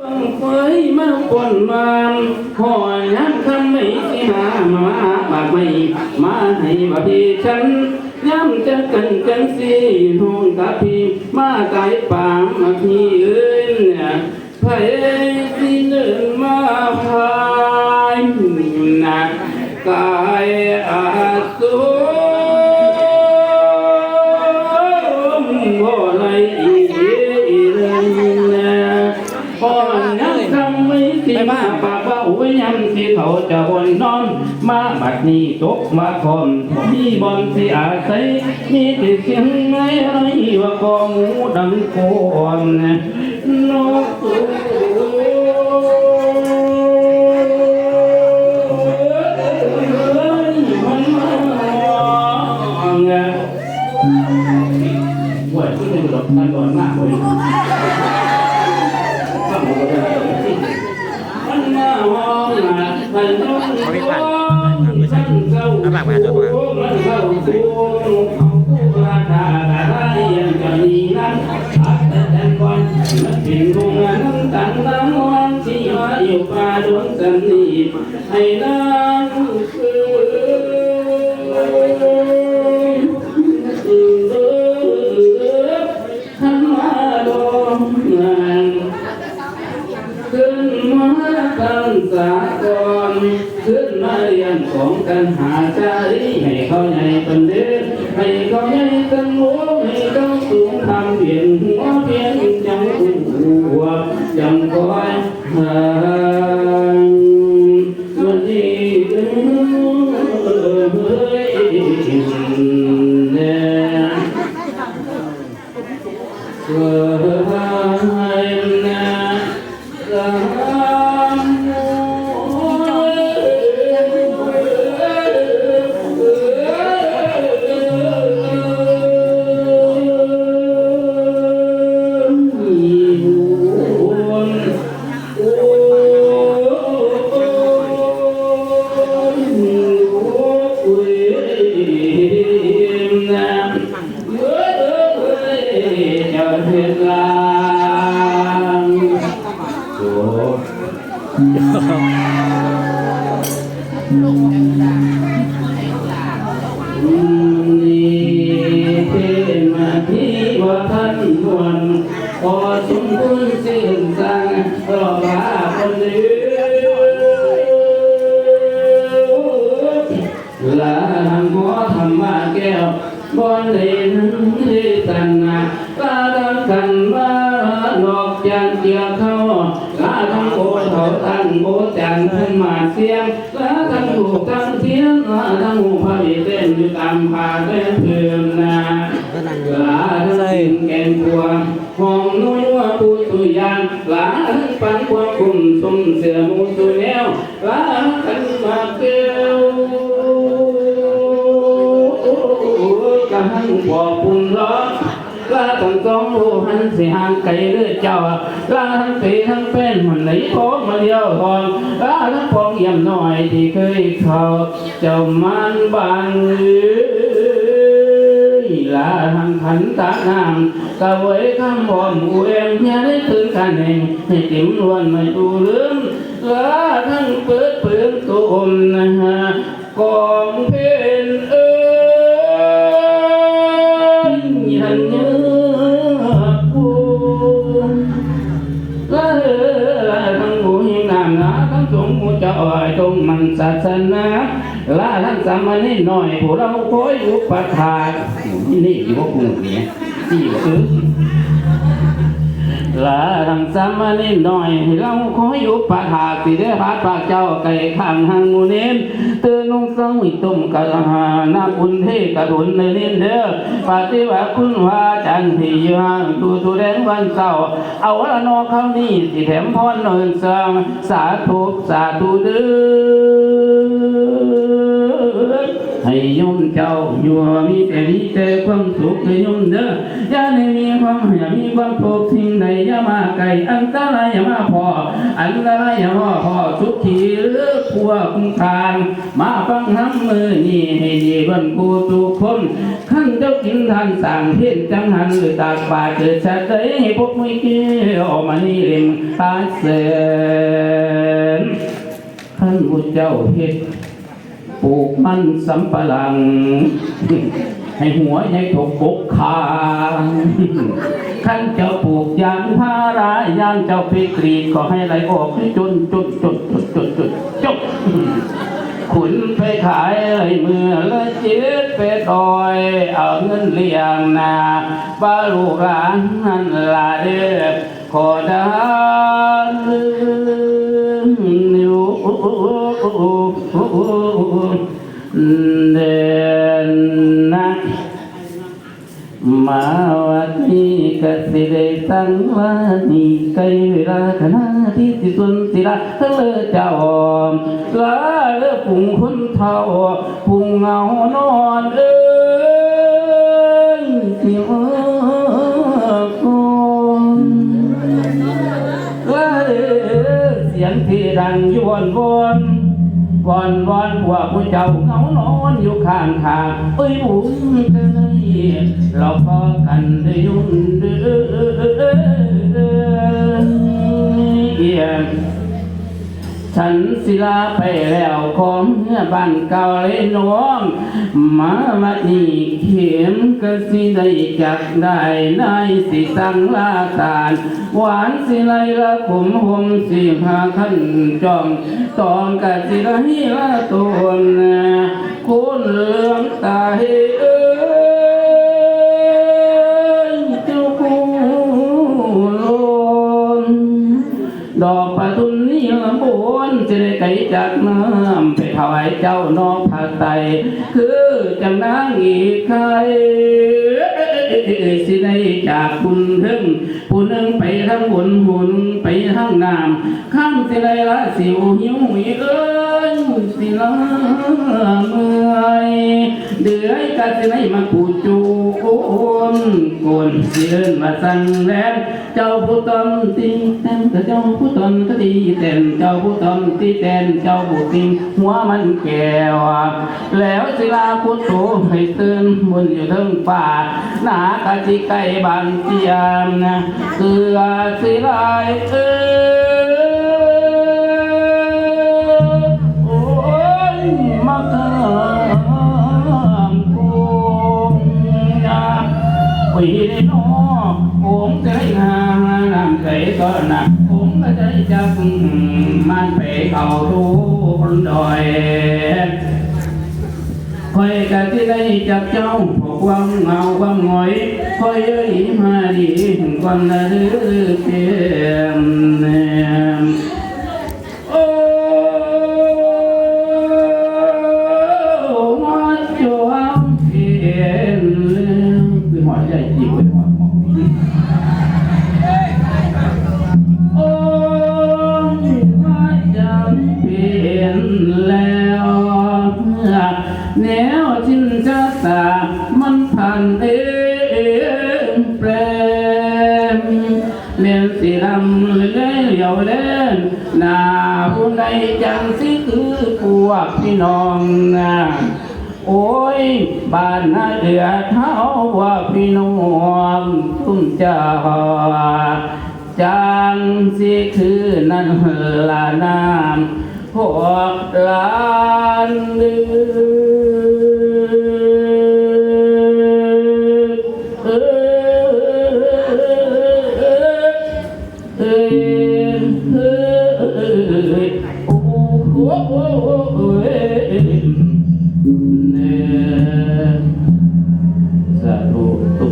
บังไฟมาปนมามหอยยันคำไม่สิหามาปากไม่มาให้บาพี่ฉันย้ำจะกันกันสิห้องตาพี่มาไกลปามาพี่เอ้ยเนี่ยไผสิเดินมา อน มาบัดนี้ตกมาคอมมีบอนสิอาศัยมีแต่เสียงไงไรว่ากองหมูดังโคนนกตัว ของกันหาใจให้เขาใหญ่เป็นเด้อให้เขาใหญ่กันหัวให้เขาสูงทำเปลี่ยนหัวเปลี่ยนจังหัวจังคอยหาวันนี้เอ้ยเนี่ยเกิดนะ พอสมบูรณ์สิ้นสังรอพาคนเดือลาหมอธรรมะแก้วบนเลนที่ตันนาลาดังกันมานอกจานเกี่ยเข้าลาทั้งโอเถาตันโอจันท่านมาเสียง ลาทั้งเทียนละทั้งหูพระวิเต้นอยู่ตามผาเต้นเพื่อนนาลาทั้งแกงพวงห้องนุ่ยว่าปูตุยานลาทั้งปันควงคุมสุ่มเสือมูตุ ลาทั้องลูกหันสิหางไกลเลือเจ้าลาทั้งปีทั้งเป็นมันไหลโคมาเดียวทองลาทั้งพองเยี่ยมหน่อยที่เคยเขาเจ้ามันบานลาทั้งขันตาน้ำกะไว้คำพอมอูเอ็มอย่ได้ถึงกันเองให้ติมล้วนไม่ดูเรื่องลาทั้งเปิดเปลืองตัวอมนะฮะกองเพ นะทั้งสงหูจะอ่อยตรงมันศาสนาละท่านสามนี่หน่อยผู้เราคอยอุปถากนี่อยู่ว่ากูเนี่ยที่ว่าเออ ลาทังสามนิดหน่อยเราขออยู่ปะหากสิได้พัดปากเจ้าไก่ข้างหังมูเน้นเตือนลงสังวิตุมกะหานาคุณเทกะดุนในนินเด้อปฏิวัติคุณว่าจันทีอยู่ห่างดูตูแดงวันเสาร์เอาละนอเขานี่สิแถมพรนินสร้างสาธุสาธุเด้อ ให้ยมเจ้าอยู่มีแต่ดีแต่ความสุขเลยโยมเด้ออย่าได้มีความอย่ามีความทุกข์สิ่งใดอย่ามาไกลอันตรายอย่ามาพออันตรายอย่ามาพอสุขีหรือพวกทาน มาฟังน้ำมือนี่ให้ดีบนกูทุกคนขั้นเจ้ากินทานสั่งเพียนจังหันหรือตากบาเกิดชาติให้พวกมือเกี้ยวออมานี่เล่มตาเสนขั้นบุญเจ้าเฮ็ด ปลูกมันสำปะหลัง ให้หัวใหญ่ถกบกคางขั้นเจ้าปลูกยางพารายางเจ้าไปกรีดก็ให้ไหลออกจนจนจนจนจนจนจบขุนไปขายเลยเมื่อละจิตไปดอย เอาเงินเลี้ยงนาบ้าลูกหลานนั่นละเด้อขอดานอยู่ เดินนะมาวันนี้กสิได้ตั้งวันนี้ใกเวลาขณะที่สิสุนสิละเลอเจ้าลาเลอปุ่งคนเท่าปุ่งเงานอนเอ้ย สียงที่ดังยวนวนวอนวอนว่าผู้เจ้าเงานอนอยู่ข้างทางเอ้ยบุญเอ้ยเราพอกันได้ยุ่นเดือ ฉันศิลาไปแล้วของเมื่อบ้านเก่าเลยน้องมามานี่เข็มก็สิได้จักได้นายสิสังลาตาลหวานสิไลละขุมหมสิพาขันจอมตองกะสิละหิละตน อีกใครสิได้จากคุณถึงผู้นึงไปทั้งบนหุ่นไปทั้งน้ำข้ามสิได้ละสิวหิวหิเอ้ยสิละเมื่อยเดือยกะสิได้มาปูจู โอนโกนสิเดินมาสั่งแลนเจ้าผู้ตนตีเต้นแต่เจ้าผู้ตนก็ตีเต้นเจ้าผู้ตนตีเต้นเจ้าผู้ติงหัวมันแก้วแล้วศิลาพุทโธให้ตื่นบนอยู่เทิงป่าหนากะจิไก่บางเจียมนะเกลือศิลาเอ้ cái có nặng uống cái đấy chắc man phải cầu tu con đòi คอยกะที่ได้จับเจ้าพวกความเงาความหงอยคอยเอ้ยมาดีความละลือเพียง แล้วแนวจินจะตามันผ่านเองแปรมเมียนสีดำเลยเหลียวเล่นหนาผู้ใดจังสิคือพวกพี่น้องนะโอ้ย บ้านนาเดือเท้าว่าพี่น้องตุ้มเจ้าจังสิคือนั่นลานาม พวกลานเดือ